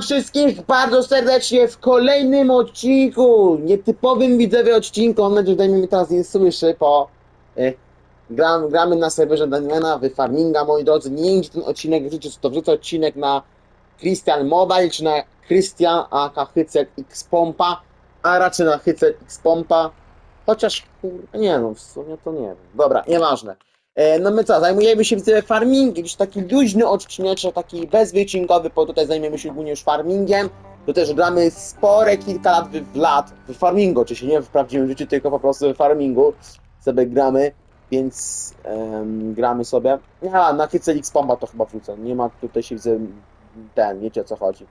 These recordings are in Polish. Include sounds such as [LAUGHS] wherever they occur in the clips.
wszystkich bardzo serdecznie w kolejnym odcinku, nietypowym widzowie odcinku, mam nadzieję, że mnie teraz nie słyszy, bo y, gram, gramy na serwerze Damiana w Farminga, moi drodzy, nie wiem, ten odcinek wrzucić, czy to wrzucę odcinek na Christian Mobile, czy na Christian aka Hycel X Pompa, a raczej na Hycel X Pompa, chociaż, nie no, w sumie to nie wiem, dobra, nieważne. E, No my co, zajmujemy się widzę farmingiem, jakiś taki luźny odcineczek, taki bezwycinkowy, bo tutaj zajmiemy się głównie już farmingiem. To też gramy spore kilka lat w, w lat w farmingu, oczywiście nie w prawdziwym życiu, tylko po prostu w farmingu sobie gramy, więc gramy sobie. Ja na Hycelix Pompa to chyba wrzucę, nie ma tutaj się widzę ten, wiecie o co chodzi.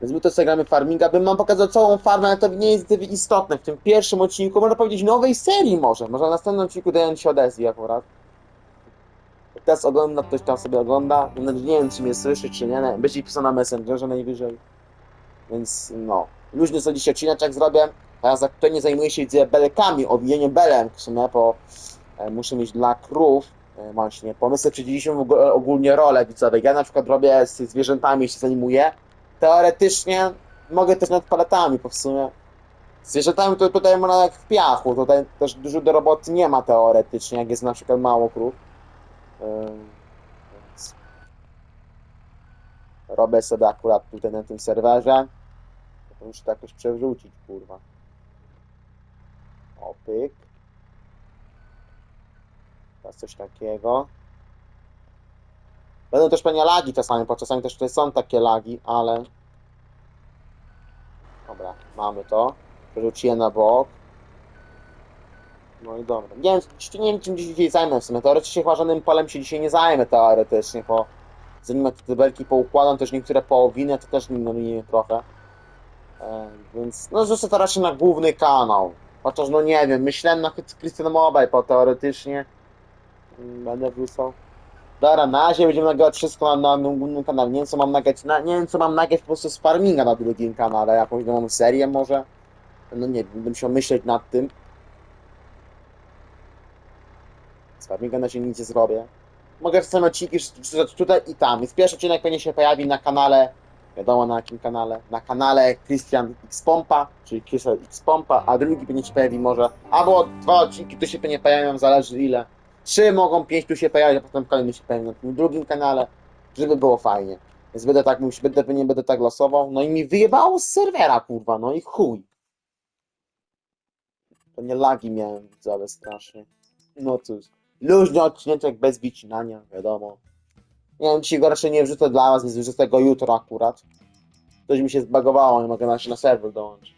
Więc my to sobie gramy farminga, bym wam pokazał całą farmę, ale to nie jest istotne. W tym pierwszym odcinku, można powiedzieć nowej serii może, może na następnym odcinku daję się odezwie akurat. Teraz ogląda, ktoś tam sobie ogląda. No, Nie wiem, czy mnie słyszy, czy nie. nie. Będzie pisał na Messengerze najwyżej. Więc no. Luźny sobie dzisiaj odcineczek zrobię. Teraz aktualnie zajmuję się belkami, owijeniem belem w sumie, bo e, muszę mieć dla krów e, właśnie. Sobie przydzieliliśmy ogólnie rolę widzowie. Ja na przykład robię z zwierzętami, się zajmuję. Teoretycznie mogę też nad paletami, bo w sumie zwierzętami to tutaj można jak w piachu. Tutaj też dużo do roboty nie ma teoretycznie, jak jest na przykład mało krów. Więc robię sobie akurat tutaj na tym serwerze. To muszę to jakoś przewrócić, kurwa. O, pyk. Teraz coś takiego. Będą też pewnie lagi czasami, bo czasami też tutaj są takie lagi, ale... Dobra, mamy to. Przerzuciłem na bok. No i dobra. Nie wiem, nie wiem czym dzisiaj zajmę w sumie. Teoretycznie chyba żadnym polem się dzisiaj nie zajmę teoretycznie, bo zanim te tabelki poukładam, też niektóre połowiny, to też mi mnie trochę. E, więc no rzucę to raczej na główny kanał. Chociaż no nie wiem, myślałem na Christian Mobile, bo teoretycznie będę wrzucał. Dobra, na razie będziemy nagrywać wszystko na, na głównym kanale. Nie wiem co mam nagrać, na, nie wiem co mam nagrać po prostu z farminga na drugim kanale, jakąś nową serię może. No nie wiem, będę musiał myśleć nad tym. Farminga na się nic nie zrobię. Mogę czasem odcinki wrzucać tutaj i tam. Więc pierwszy odcinek pewnie się pojawi na kanale, wiadomo na jakim kanale, na kanale Christian X Pompa, czyli Christian X Pompa, a drugi pewnie się pojawi może, albo dwa odcinki tu się pewnie pojawią, zależy ile. Trzy mogą, pięć tu się pojawić, a potem kolejny się pojawi na tym drugim kanale, żeby było fajnie. Więc będę tak, będę, pewnie będę tak losował. No i mi wyjebało z serwera, kurwa, no i chuj. To nie lagi miałem, widzowie, strasznie. No cóż. Luźny odcineczek bez wycinania, wiadomo. Wiem, dzisiaj go raczej nie wrzucę dla was, więc wrzucę go jutro akurat. Coś mi się zbagowało, nie mogę na, na serwer dołączyć.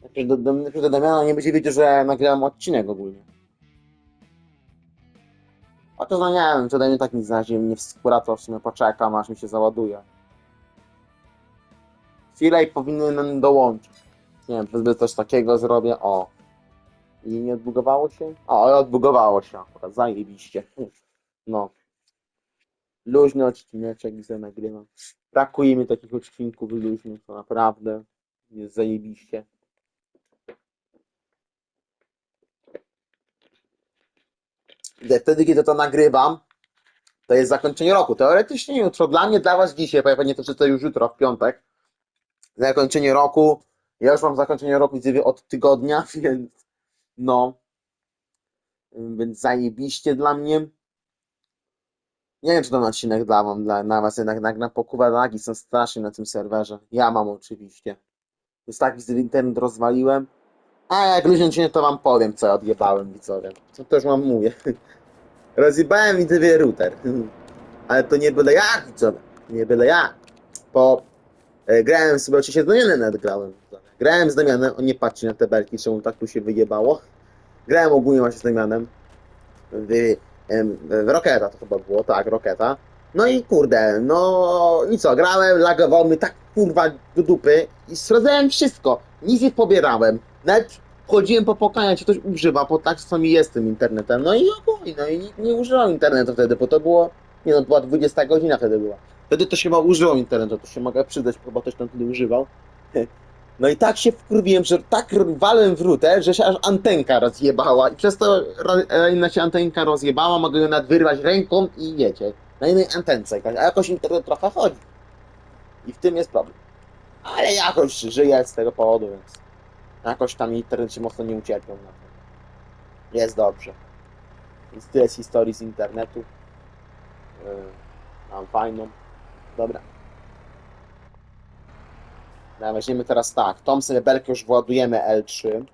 Najpierw do, do, do Damiana nie będzie wiedział, że nagrałem odcinek ogólnie. Chociaż no nie wiem, czy tak nic znajdzie mnie wskóra, to w sumie poczekam, aż mi się załaduje. Chwilę i powinien dołączyć. Nie wiem, coś takiego zrobię, o. I nie odbugowało się? O, odbugowało się akurat, zajebiście. No. Luźny odcineczek, gdzie nagrywam. Brakuje mi takich odcinków luźnych, to naprawdę jest zajebiście. Wtedy, kiedy to nagrywam, to jest zakończenie roku. Teoretycznie jutro, dla mnie, dla was dzisiaj, pewnie to czytę już jutro, w piątek. Zakończenie roku. Ja już mam zakończenie roku od tygodnia, [LAUGHS] więc no. Więc zajebiście dla mnie. Nie wiem, czy ten odcinek dla wam, dla, na was jednak nagram, bo lagi są strasznie na tym serwerze. Ja mam oczywiście. Już tak widzę, internet rozwaliłem. A jak luźny odcinek, to wam powiem, co ja odjebałem widzowie. Co też wam mówię. [LAUGHS] Rozjebałem widzowie router. [LAUGHS] Ale to nie byle jak widzowie. Nie byle jak. Bo e, grałem sobie, oczywiście z Damianem nawet grałem. Z Damianem, on nie patrzy na te belki, czemu tak tu się wyjebało. Grałem ogólnie właśnie z Damianem w, w Roketa to chyba było, tak, Roketa. No i kurde, no i co, grałem, lagował tak kurwa do dupy i sprawdzałem wszystko. Nic nie pobierałem. Nawet chodziłem po pokajach, czy ktoś używa, bo tak czasami jest tym internetem. No i ogólnie, no i nie, nie internetu wtedy, bo to było, nie no, była 20 godzina wtedy była. Wtedy to się chyba używał internetu, to się mogę przydać, bo ktoś tam wtedy używał. [LAUGHS] No i tak się wkurwiłem, że tak walłem w router, że się aż antenka rozjebała i przez to inna się antenka rozjebała, mogę ją nawet wyrwać ręką i wiecie. na innej antence, a jakoś internet trochę chodzi. I w tym jest problem. Ale jakoś żyję z tego powodu, więc jakoś tam internet się mocno nie ucierpiał na to. Jest dobrze. Więc tyle z historii z internetu. Yy, mam fajną. Dobra. Weźmiemy teraz tak. Tą sobie belkę już władujemy L3.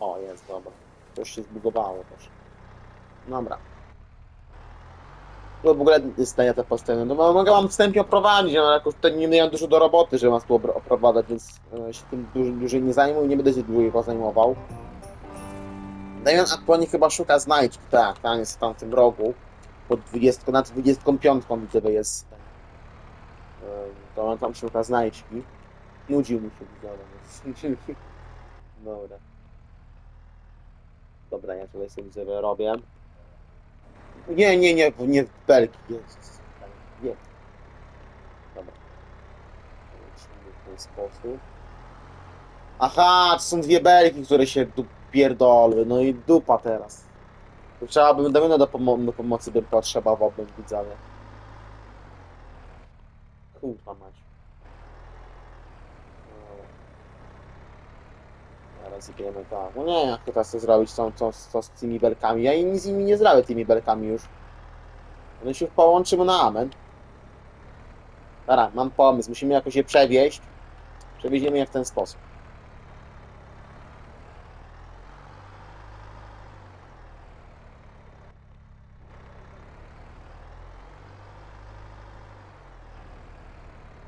O, jest, dobra. To już się zbugowało też. Dobra. No w ogóle zdania te postępy. No mogę wam wstępnie oprowadzić, ale jakoś tutaj nie miałem dużo do roboty, żeby was tu opro- oprowadzać, więc e, się tym dłużej, dłużej nie zajmuję, nie będę się dłużej zajmował. Damian aktualnie chyba szuka znajdźki, tak, tam jest w tamtym rogu. Pod 20, nad 25 widzę, jest. To on tam szuka znajdźki. Nudził mu się widziałem, więc... [LAUGHS] Dobra. Dobra, ja tutaj sobie widzę, robię. Nie, nie, nie, nie belki. Jezus. Nie. Dobra. W ten sposób. Aha, to są dwie belki, które się pierdolły. No i dupa teraz. Trzeba by, Damiana do, do pomocy bym potrzebował, bym widzowie. Kurwa mać. Teraz idziemy tak. No nie, jak teraz zrobić co, co, co z tymi belkami? Ja nic z nimi nie zrobię tymi belkami już. One się połączymy na amen. Dobra, mam pomysł. Musimy jakoś je przewieźć. Przewieziemy je w ten sposób.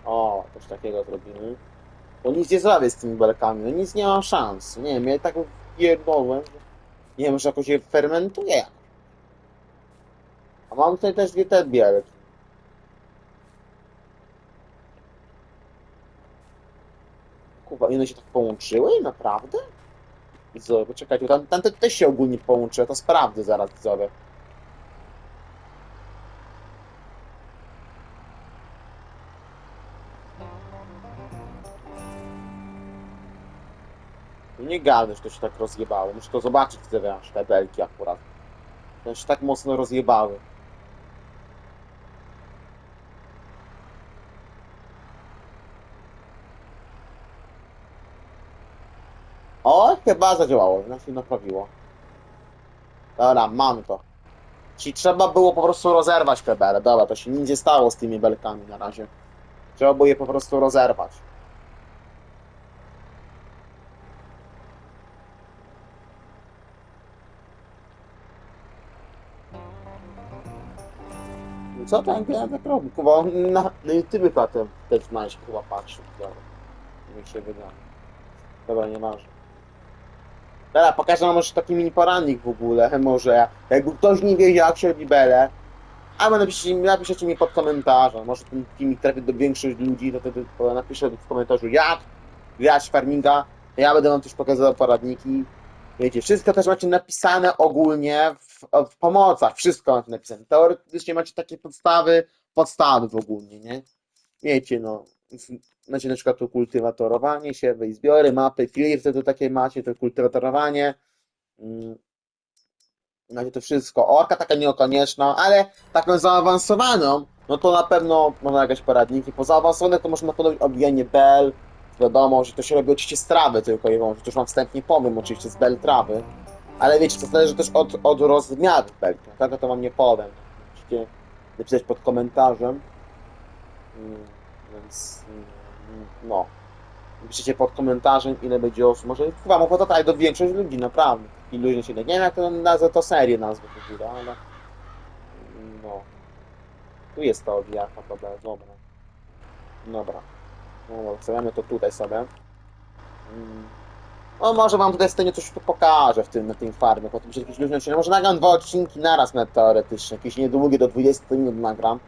O, coś takiego zrobimy. Bo nic nie zrobię z tymi belkami, no nic nie mam szans. Nie wiem, ja tak pierdolłem, że nie wiem, że jakoś je fermentuje. A mam tutaj też dwie te bielki. Kurwa, one się tak połączyły? Naprawdę? Widzowie, poczekajcie, tam, tam te też się ogólnie połączyły, to sprawdzę zaraz, widzowie. Nie gadaj, że to się tak rozjebało. Muszę to zobaczyć, widzę, aż te belki akurat. To się tak mocno rozjebały. O, chyba zadziałało, no się naprawiło. Dobra, mam to. Czyli trzeba było po prostu rozerwać te bele. Dobra, to się nic nie stało z tymi belkami na razie. Trzeba było je po prostu rozerwać. Co ja tak robi? Kuba, on na, na YouTube potem też znaleźć, Kuba patrzył. Dobra, mi się wydaje. Dobra, nie masz. Dobra, pokażę wam może taki mini poradnik w ogóle, może jakby ktoś nie wiedział jak się robi bele, albo napiszcie, napiszecie mi pod komentarzem, może ten filmik trafi do większości ludzi, to wtedy napiszę w komentarzu jak grać farminga, ja będę wam też pokazywał poradniki, wiecie, wszystko też macie napisane ogólnie w, w pomocach, wszystko macie napisane, teoretycznie macie takie podstawy, podstawy w ogólnie, nie? Wiecie, no, macie na przykład to kultywatorowanie, i zbiory, mapy, filtry to takie macie, to kultywatorowanie, mm, macie to wszystko. Orka taka niekonieczna, ale taką zaawansowaną, no to na pewno można jakieś poradniki. Po zaawansowanych to można podobać obijanie bel, wiadomo, że to się robi oczywiście z trawy tylko i wyłącznie, to już wam wstępnie powiem oczywiście z bel trawy, ale wiecie, to zależy też od, od rozmiaru belki, tak to wam nie powiem. Musicie napisać pod komentarzem. Mm, Więc mm, no. Piszcie pod komentarzem, ile będzie osób. Może chyba mogło to tak do większość ludzi, naprawdę. I ludzie się nie wiem jak to nazwę, to serię nazwę ale no. Tu jest to owijaka, dobra, dobra. Dobra. No, zostawiamy to tutaj sobie. Mm. No może wam tutaj scenie coś tu pokażę w tym, na tym farmie, potem się jakieś luźne Może nagram dwa odcinki naraz na teoretycznie, jakieś niedługie, do 20 minut nagram.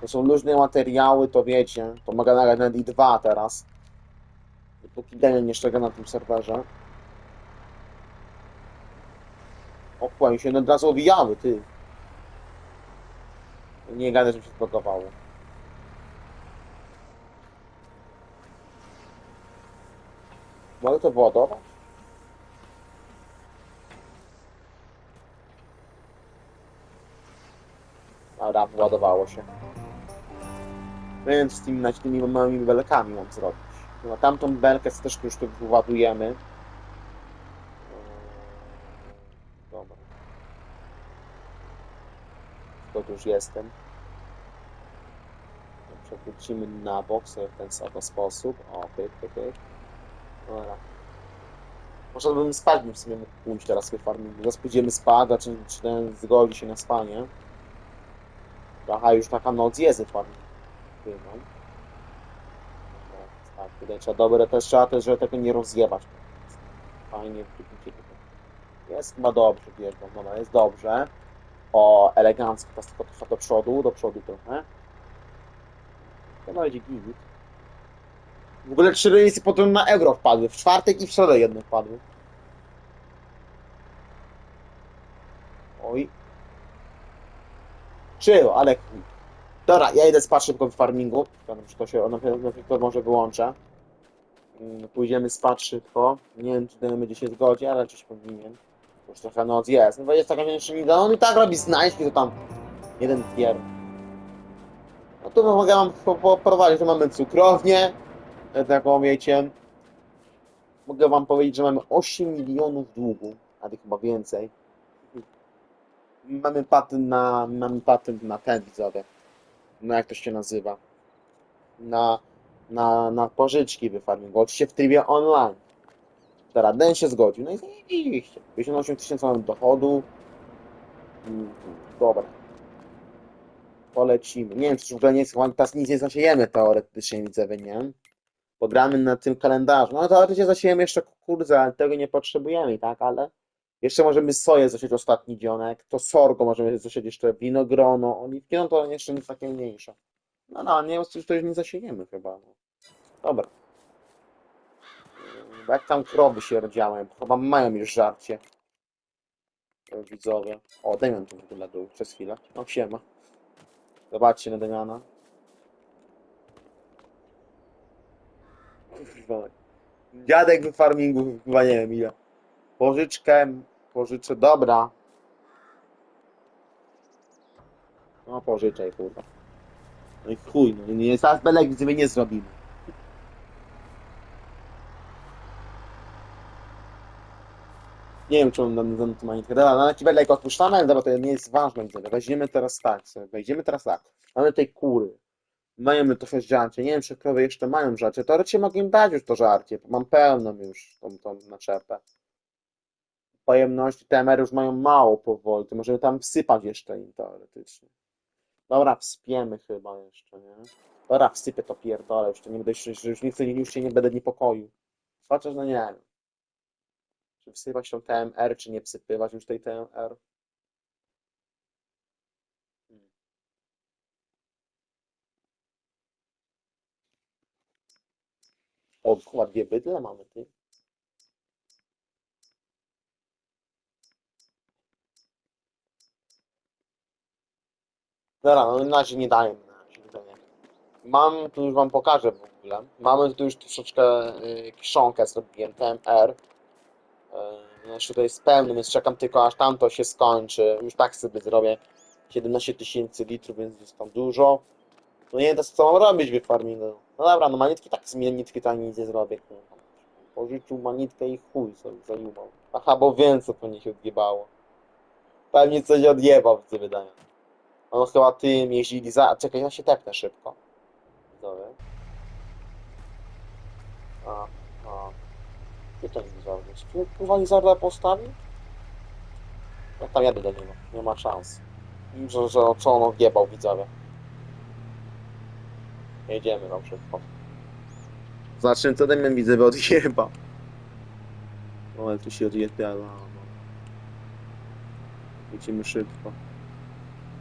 To są luźne materiały, to wiecie, to mogę nagrać nawet i dwa teraz. Dopóki Daniel nie szczega na tym serwerze. O, kłam się od razu owijały, ty. Nie gadaj, że się zblokowało. Mogę to wyładować? Dobra, ładowało się. Więc z tymi, z tymi małymi belkami mam zrobić. No, tamtą belkę też już tu wyładujemy. Dobra. To już jestem. Przewrócimy na bok sobie w ten sam sposób. O, pyk, pyk, pyk. Dobra. Może bym bym w sumie mógł pójść teraz w farmingu. Zaraz pójdziemy spać, czy, czy ten zgodzi się na spanie. Aha, już taka noc jest w farmingu. No. Tak, tutaj trzeba dobre też trzeba też, żeby tego nie rozjebać. Fajnie. Jest chyba dobrze, wjeżdżam. Dobra, jest dobrze. O, elegancko, teraz tylko trochę do przodu, do przodu trochę. To będzie git. W ogóle trzy remisy potem na euro wpadły. W czwartek i w środę jedne wpadły. Oj. Czyło, ale chuj. Dobra, ja idę spać szybko w farmingu. Czy to się, na pewno może wyłączę. Mm, Pójdziemy spać szybko. Nie wiem, czy będzie się zgodzi, ale się powinien. Już trochę noc jest. No 20 godzin jeszcze nie da. On i tak robi znajdźki, to tam jeden pier. No tu mogę wam po- poprowadzić, tu mamy cukrownię, taką wiecie. Mogę wam powiedzieć, że mamy 8 milionów długu, a tych chyba więcej. Mamy patent na, mamy patent na ten widzowie. No jak to się nazywa? Na, na, na pożyczki w farmingu, oczywiście w trybie online. Teraz Den się zgodził, no i zajebiście. 58 tysięcy mamy dochodu. Mm, Dobra. Polecimy. Nie wiem, czy w ogóle nie jest, teraz nic nie zasiejemy teoretycznie, widzowie, nie? Pogramy na tym kalendarzu. No teoretycznie zasiejemy jeszcze kukurydzę, ale tego nie potrzebujemy, tak? Ale jeszcze możemy soję zasieć ostatni dzionek, to sorgo możemy zasieć jeszcze winogrono, oliwki, no to jeszcze nic takie mniejsze. No no, nie, to już nie zasiejemy chyba. No. Dobra. Bo Jak tam krowy się rodziałem, chyba mają już żarcie. To Widzowie. O, Damian tu w ogóle był przez chwilę. No siema. Zobaczcie na Damiana. Kurwa. Dziadek w farmingu chyba nie wiem ile. Pożyczkę, pożyczę, dobra. No pożyczaj kurwa. No i chuj, no nie, zaraz belek widzowie nie zrobimy. Nie wiem, czy on nam nam to manitkę. Dobra, na jaki belek odpuszczamy, ale dobra, to nie jest ważne. Weźmiemy teraz tak, sobie. teraz tak. Mamy tej kury. Mamy trochę żarcie. Nie wiem, czy krowy jeszcze mają żarcie. Teoretycznie mogę im dać już to żarcie, mam pełną już tą, tą naczepę. Pojemności TMR już mają mało powoli, to możemy tam wsypać jeszcze im teoretycznie. Dobra, wspiemy chyba jeszcze, nie? Dobra, wsypię to pierdolę, już to nie będę, już, już nie już się nie będę niepokoił. Chociaż no nie wiem. Czy wsypać tą TMR, czy nie wsypywać już tej TMR? O, chyba dwie bydle mamy, ty. Dobra, no na razie nie nie. Mam, tu już wam pokażę w ogóle. Mamy tu już troszeczkę y, kiszonkę zrobiłem, TMR. Y, jeszcze to jest pełny, więc czekam tylko aż tamto się skończy. Już tak sobie zrobię 17 tysięcy litrów, więc jest tam dużo. No nie wiem co mam robić w farmingu. No dobra, no manitki tak z manitki to nic nie zrobię. kurwa. Pożyczył manitkę i chuj sobie zajumał. Aha, bo wiem co po nich odjebało. Pewnie coś odjebał, co wydaje. On chyba tym jeździli za... Czekaj, ja się tepnę szybko. Dobra. A, a. Gdzie Lizard jest? Tu kurwa Lizarda postawił? Ja tam jadę do niego. Nie ma szans. Że, że co on odjebał widzowie. Jedziemy tam szybko. Zacznę co dymem widzowie odjebał. O, ale tu się odjebała. No. Jedziemy szybko.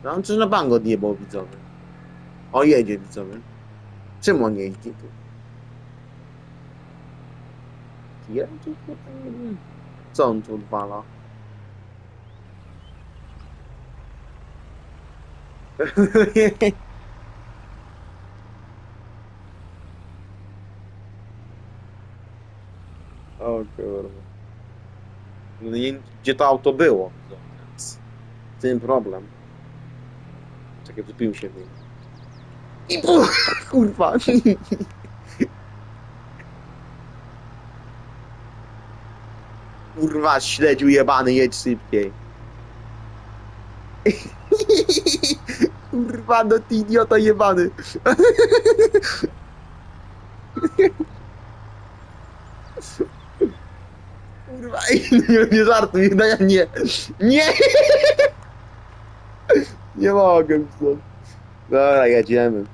No on coś na bank odjebał widzowie. O, jedzie widzowie. Czemu on jeździ tu? Tu? Co on tu odwala? [LAUGHS] o kurwa. No nie gdzie to auto było. W tym problem. Czekaj, wypił się w nim. I bu- kurwa. Kurwa, śledziu jebany, jedź szybciej. Kurwa, no ty idiota jebany. Kurwa, nie, nie żartuj, no ja nie. Nie! Nie mogę stąd. Dobra, jedziemy.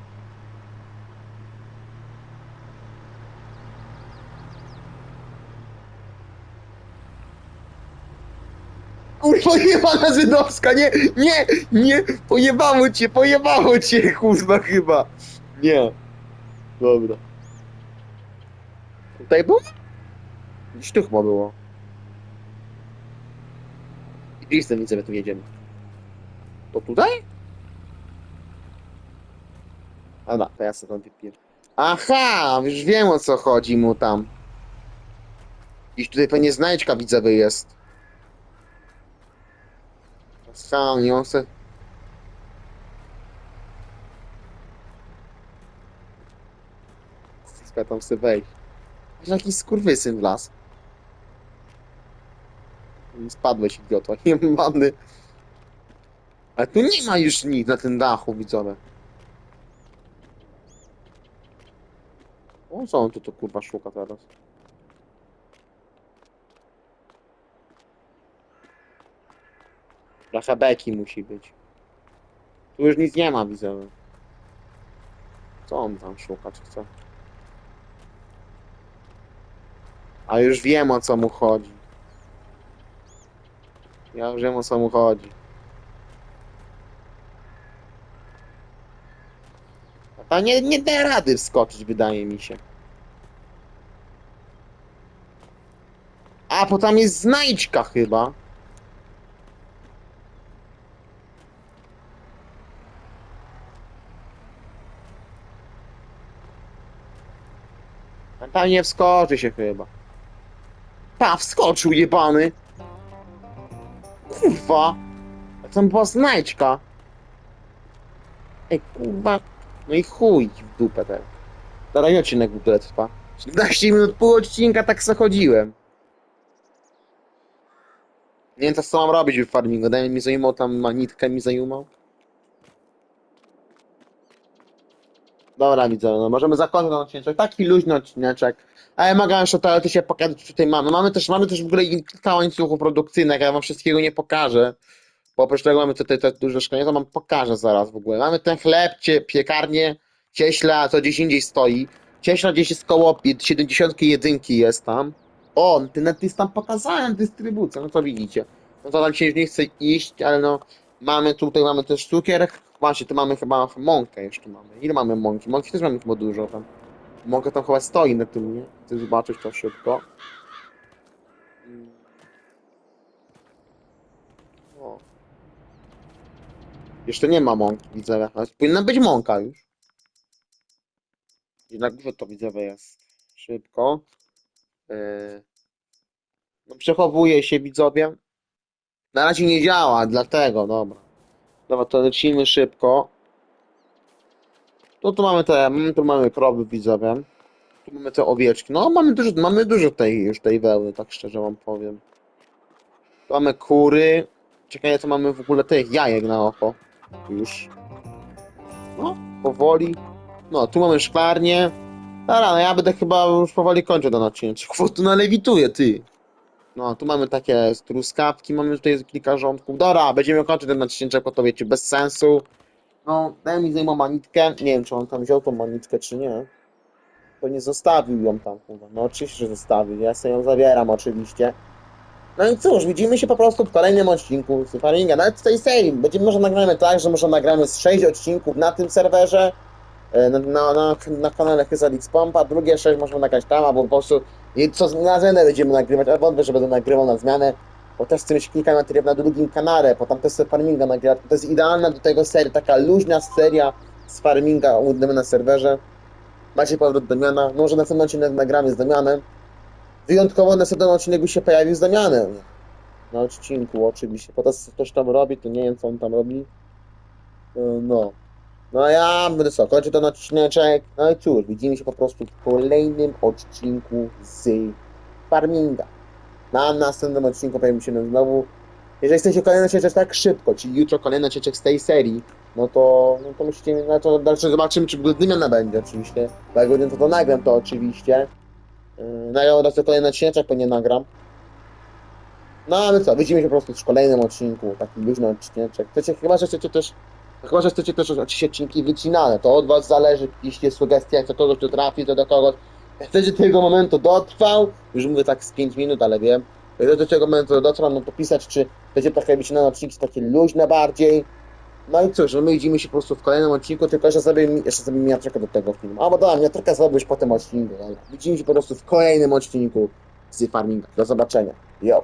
Kurwa, jebana żydowska, nie, nie, nie, pojebało cię, pojebało cię, kurwa, chyba. Nie. Dobra. Tutaj było? Gdzieś tu chyba było. Listem widzę, tu jedziemy. To tutaj? A to ja sobie tam wypiję. Aha, już wiem o co chodzi mu tam. Gdzieś tutaj pewnie znajdźka widzowy jest. Sam, nie on se... Tam sobie wejść. Jakiś skurwysyn w las. Spadłeś, idioto. Nie [LAUGHS] mamy. Ale tu nie ma już nic na tym dachu, widzowie. O, co on tu to kurwa szuka teraz? Trochę beki musi być. Tu już nic nie ma, widzę. Co on tam szuka, czy co? A już wiem o co mu chodzi. Ja wiem o co mu chodzi. A ta nie, nie da rady wskoczyć, wydaje mi się. A, bo tam jest znajdźka chyba. Tam nie wskoczy się chyba. Pa, wskoczył jebany. Kurwa. A tam była znajdźka. Ej, kurwa. No i chuj w dupę teraz. Teraz odcinek w ogóle trwa. 17 minut, pół odcinka tak zachodziłem. Nie wiem co mam robić w farmingu. Daj mi zajmował tam manitkę mi zajmował. Dobra widzę, no możemy zakończyć odcinek. Taki luźny odcineczek. Ale mogę jeszcze teoretycznie pokazać, co tutaj mamy. Mamy też, mamy też w ogóle kilka łańcuchów produkcyjnych, ja wam wszystkiego nie pokażę. Bo oprócz tego mamy tutaj te duże szkolenie, to wam pokażę zaraz w ogóle. Mamy ten chleb, cie, piekarnię, cieśla, co gdzieś indziej stoi. Cieśla gdzieś jest koło 71 jest tam. O, ty nawet jest tam pokazałem dystrybucję, no to widzicie. No to tam się już nie chce iść, ale no mamy tutaj, mamy też cukier. Właśnie, tu mamy chyba mąkę jeszcze mamy. Ile mamy mąki? Mąki też mamy chyba dużo tam. Mąka tam chyba stoi na tym, nie? Chcę zobaczyć to szybko. Mm. O. Jeszcze nie ma mąki, widzę. Ale powinna być mąka już. Jednak górze to widzę jest. Szybko. Yy. No przechowuje się widzowie. Na razie nie działa, dlatego, dobra. Dobra, to lecimy szybko. No tu mamy te, mm, tu mamy krowy widzowie. Tu mamy te owieczki. No mamy dużo, mamy dużo tej już tej wełny, tak szczerze wam powiem. Tu mamy kury. Ciekawe co mamy w ogóle tych jajek na oko. Już. No, powoli. No, tu mamy szklarnię. Dobra, no ja będę chyba już powoli kończył ten odcinek. Chwo, tu nalewituje, ty. No, tu mamy takie truskawki, mamy tutaj kilka rządków. Dobra, będziemy kończyć ten odcinek, bo to wiecie, bez sensu. No, daj mi zajmą manitkę. Nie wiem, czy on tam wziął tą manitkę, czy nie. To nie zostawił ją tam. No oczywiście, że zostawił. Ja sobie ją zabieram, oczywiście. No i cóż, widzimy się po prostu w kolejnym odcinku Faringa. Nawet w tej serii. Będziemy może nagramy tak, że może nagramy z 6 odcinków na tym serwerze. E, Na, na, na, na kanale Hyzalix Pompa, drugie 6 możemy nagrać tam, albo po prostu i co na zmianę będziemy nagrywać, ale wątpię, że będę nagrywał na zmianę, bo też chcę mieć kilka materiałów na drugim kanale, bo tam też sobie farminga nagrywać. To jest idealna do tego seria, taka luźna seria z farminga udemy na serwerze. Macie powrót Damiana, może następny odcinek nagramy z Damianem. Wyjątkowo następny odcinek już się pojawił z Damianem. Na odcinku oczywiście, bo to ktoś tam robi, to nie wiem co on tam robi. No. No ja będę co, kończę ten odcineczek. No i cóż, widzimy się po prostu w kolejnym odcinku z Farminga. Na następnym odcinku pojawi się znowu. Jeżeli chcecie kolejny odcinek tak szybko, czyli jutro kolejny odcinek z tej serii, no to, no to musicie, no to dalsze zobaczymy, czy dymiana będzie oczywiście. Bo jak będę to, to nagram to oczywiście. Yy, nagram od razu kolejny odcinek, pewnie nagram. No ale co, widzimy się po prostu w kolejnym odcinku, taki luźny odcineczek. Chcecie, chyba, że chcecie też, chyba, że chcecie też odcinki wycinane, to od was zależy, piszcie sugestie, to kogoś tu trafi, to do kogoś. Do tego momentu dotrwał, już mówię tak z 5 minut, ale wiem, ktoś do tego momentu dotrwał, no to pisać, czy będzie trochę wycinane odcinki takie luźne bardziej. No i cóż, no my widzimy się po prostu w kolejnym odcinku, tylko jeszcze sobie, jeszcze sobie miniaturkę do tego filmu. Albo dobra, miniaturkę zrobisz po tym odcinku, ale widzimy się po prostu w kolejnym odcinku z Farminga. Do zobaczenia. Yo.